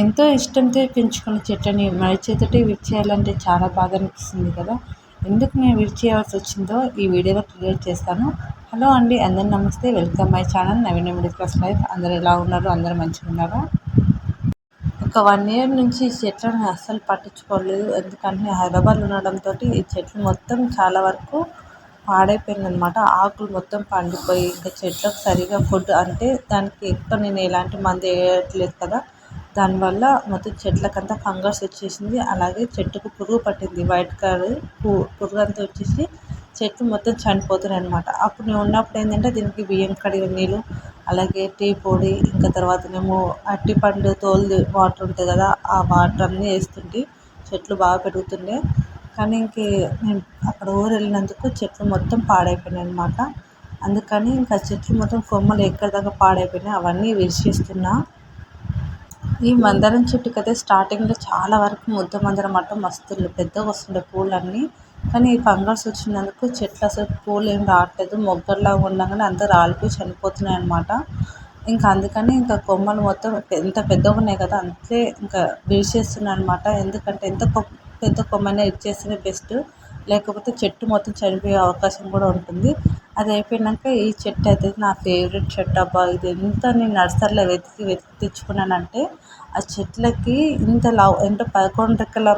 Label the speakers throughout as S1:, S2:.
S1: ఎంతో ఇష్టంతో పెంచుకున్న చెట్లని మడి చేతటి విరిచేయాలంటే చాలా బాధ అనిపిస్తుంది కదా. ఎందుకు నేను విరిచేయాల్సి వచ్చిందో ఈ వీడియోలో క్రియేట్ చేస్తాను. హలో అండి అందరు నమస్తే. Welcome my channel Naveena middle class life. అందరు ఎలా ఉన్నారు? అందరు మంచిగా ఉన్నారా? ఒక వన్ ఇయర్ నుంచి ఈ చెట్లను అస్సలు పట్టించుకోలేదు. ఎందుకంటే హైదరాబాద్ ఉండడంతో ఈ చెట్లు మొత్తం చాలా వరకు పాడైపోయింది అనమాట ఆకులు మొత్తం పండిపోయి ఇంకా చెట్లకు సరిగా ఫుడ్ అంటే దానికి ఎక్కువ నేను ఎలాంటి మందు వేయట్లేదు కదా. దానివల్ల మొత్తం చెట్లకంతా ఫంగస్ వచ్చేసింది. అలాగే చెట్టుకు పురుగు పట్టింది. వైట్ కలర్ పురుగు అంతా వచ్చేసి చెట్లు మొత్తం చనిపోతున్నాయి అనమాట అప్పుడు నేను ఉన్నప్పుడు ఏంటంటే దీనికి బియ్యం కడిగిన నీళ్ళు అలాగే టీ పొడి ఇంకా తర్వాతనేమో అరటిపండు తోలు వాటర్ ఉంటుంది కదా ఆ వాటర్ అన్నీ వేస్తుంటే చెట్లు బాగా పెరుగుతుండే. కానీ ఇంక నేను అక్కడ ఊరు వెళ్ళినందుకు చెట్లు మొత్తం పాడైపోయినాయి అనమాట అందుకని ఇంకా చెట్లు మొత్తం కొమ్మలు ఎక్కడి దాకా పాడైపోయినాయి అవన్నీ విరిచేస్తున్నా. ఈ మందారం చెట్టుకైతే స్టార్టింగ్లో చాలా వరకు ముద్ద మందారం మట్టం మస్తు పెద్దగా వస్తుండే పూలన్నీ. కానీ ఈ ఫంగస్ వచ్చినందుకు చెట్లు అసలు పూలు ఏం రావట్లేదు. మొగ్గల్లాగా ఉండగానే అంతా రాలిపోయి చనిపోతున్నాయి అనమాట ఇంకా అందుకని ఇంకా కొమ్మలు మొత్తం ఎంత పెద్దగా ఉన్నాయి కదా అంతే ఇంకా విరిచేస్తున్నాయి అనమాట ఎందుకంటే ఎంత పెద్ద కొమ్మనే ఇచ్చేస్తేనే బెస్ట్. లేకపోతే చెట్టు మొత్తం చనిపోయే అవకాశం కూడా ఉంటుంది. అది అయిపోయినాక ఈ చెట్టు అయితే నా ఫేవరెట్ చెట్టు అబ్బా. ఇది ఎంత నేను నర్సరీలో వెతికి వెతికి తెచ్చుకున్నానంటే ఆ చెట్లకి ఇంత లావు అంటే పదకొండు రెక్కల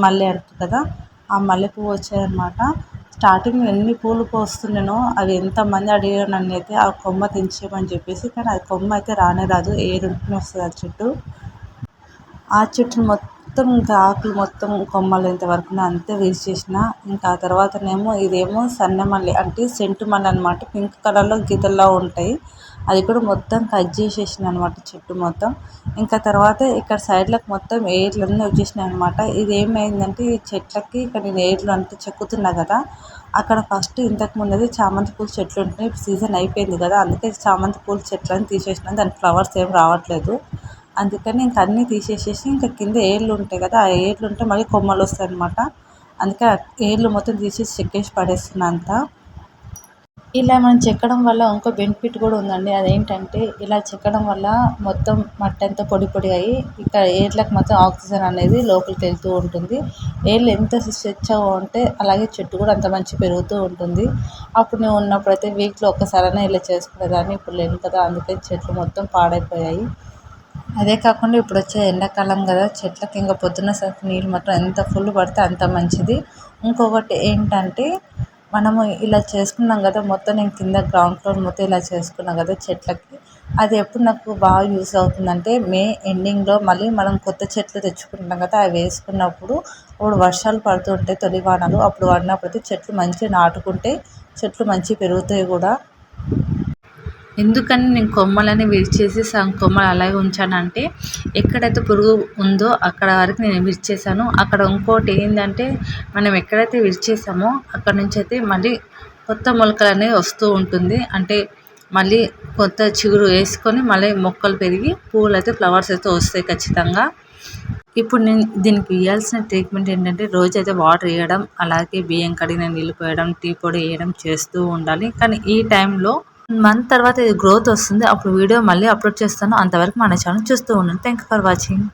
S1: మల్లె అంటారు కదా ఆ మల్లెపువ్వు వచ్చాయన్నమాట. స్టార్టింగ్ ఎన్ని పూలు పోస్తున్నానో అవి ఎంతమంది అడిగారు నన్ను అయితే ఆ కొమ్మ తెంచేయమని చెప్పేసి కానీ ఆ కొమ్మ అయితే రానే రాదు ఏరుంటూనే వస్తుంది ఆ చెట్టు. ఆ చెట్టు మొత్తం మొత్తం ఇంకా ఆకులు మొత్తం కొమ్మలు ఇంతవరకు అంతే విరిచేసిన ఇంకా ఆ తర్వాతనేమో ఇదేమో సన్నమల్లి అంటే సెంటు మల్లె అనమాట పింక్ కలర్లో గీతల్లో ఉంటాయి. అది కూడా మొత్తం కట్ చేసేసిన అనమాట చెట్టు మొత్తం. ఇంకా తర్వాత ఇక్కడ సైడ్లకు మొత్తం ఏర్లు అన్నీ వచ్చేసినాయి అనమాట ఇది ఏమైందంటే ఈ చెట్లకి ఇక్కడ నేను ఏర్లు అంతా చెక్కుతున్నా కదా అక్కడ ఫస్ట్ ఇంతకు ముందు చామంతి పూల చెట్లు ఉంటున్నాయి సీజన్ అయిపోయింది కదా అందుకే చామంతి పూల చెట్లను తీసేసిన. దాని ఫ్లవర్స్ ఏం రావట్లేదు. అందుకని ఇంక అన్నీ తీసేసేసి ఇంకా కింద ఏర్లు ఉంటాయి కదా ఆ ఏర్లు ఉంటే మళ్ళీ కొమ్మలు వస్తాయి అనమాట అందుకే ఏర్లు మొత్తం తీసేసి చెక్కేసి పడేస్తున్నా అంతా ఇలా మనం చెక్కడం వల్ల ఇంకో బెనిఫిట్ కూడా ఉందండి. అదేంటంటే ఇలా చెక్కడం వల్ల మొత్తం మట్టి అంతా పొడి పొడి అయ్యి ఇక్కడ ఏర్లకు మొత్తం ఆక్సిజన్ అనేది లోపలికి వెళ్తూ ఉంటుంది. ఏర్లు ఎంత స్వచ్ఛగా ఉంటే అలాగే చెట్టు కూడా అంత మంచి పెరుగుతూ ఉంటుంది. అప్పుడు నేను ఉన్నప్పుడు అయితే వీక్లో ఒక్కసారైనా ఇలా చేసుకునేదాన్ని. ఇప్పుడు లేను కదా అందుకని చెట్లు మొత్తం పాడైపోయాయి. అదే కాకుండా ఇప్పుడు వచ్చే ఎండాకాలం కదా చెట్లకి ఇంకా పొద్దున్న సరికి నీళ్ళు మాత్రం ఎంత ఫుల్ పడితే అంత మంచిది. ఇంకొకటి ఏంటంటే మనము ఇలా చేసుకున్నాం కదా మొత్తం నేను కింద గ్రౌండ్ ఫ్లోర్ మొత్తం ఇలా చేసుకున్నాం కదా చెట్లకి అది ఎప్పుడు నాకు బాగా యూస్ అవుతుందంటే మే ఎండింగ్లో మళ్ళీ మనం కొత్త చెట్లు తెచ్చుకుంటాం కదా అవి వేసుకున్నప్పుడు అప్పుడు వర్షాలు పడుతుంటాయి తొలి వానలు అప్పుడు పడినప్పుడు చెట్లు మంచిగా నాటుకుంటే చెట్లు మంచిగా పెరుగుతాయి కూడా. ఎందుకని నేను కొమ్మలని విరిచేసి సగం కొమ్మలు అలాగే ఉంచానంటే ఎక్కడైతే పురుగు ఉందో అక్కడ వరకు నేను విరిచేసాను అక్కడ ఇంకోటి ఏంటంటే మనం ఎక్కడైతే విరిచేసామో అక్కడ నుంచి అయితే మళ్ళీ కొత్త మొలకలు అనేవి వస్తూ ఉంటుంది. అంటే మళ్ళీ కొత్త చిగురు వేసుకొని మళ్ళీ మొక్కలు పెరిగి పువ్వులు అయితే ఫ్లవర్స్ అయితే వస్తాయి ఖచ్చితంగా. ఇప్పుడు నేను దీనికి ఇవ్వాల్సిన ట్రీట్మెంట్ ఏంటంటే రోజు అయితే వాటర్ వేయడం అలాగే బియ్యం కడిగిన నీళ్ళు పోయడం టీ పొడి వేయడం చేస్తూ ఉండాలి. కానీ ఈ టైంలో మంత్ తర్వాత ఇది గ్రోత్ వస్తుంది. అప్పుడు వీడియో మళ్ళీ అప్లోడ్ చేస్తాను. అంతవరకు మన ఛానల్ చూస్తూ ఉండండి. Thank for watching